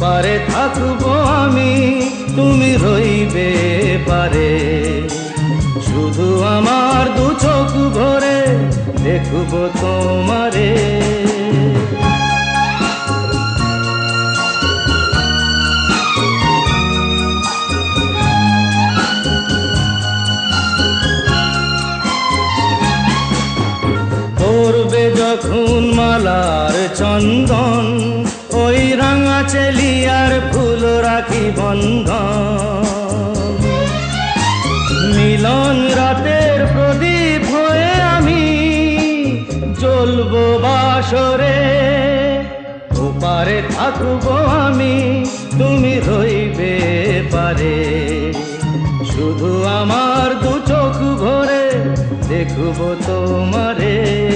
ওপারে থাকব আমি, তুমি রইবে পারে। শুধু আমার দু চোখ ভরে দেখব তোমারে। যখন মালার চন্দন, ওই রাঙা চেলিয়ার ফুল রাখি বন্ধন। মিলন রাতের প্রদীপ হয়ে আমি জ্বলবো বাসরে। ওপারে থাকব আমি, তুমি রইবে পারে। শুধু আমার দু চোখ ভরে দেখব তোমারে।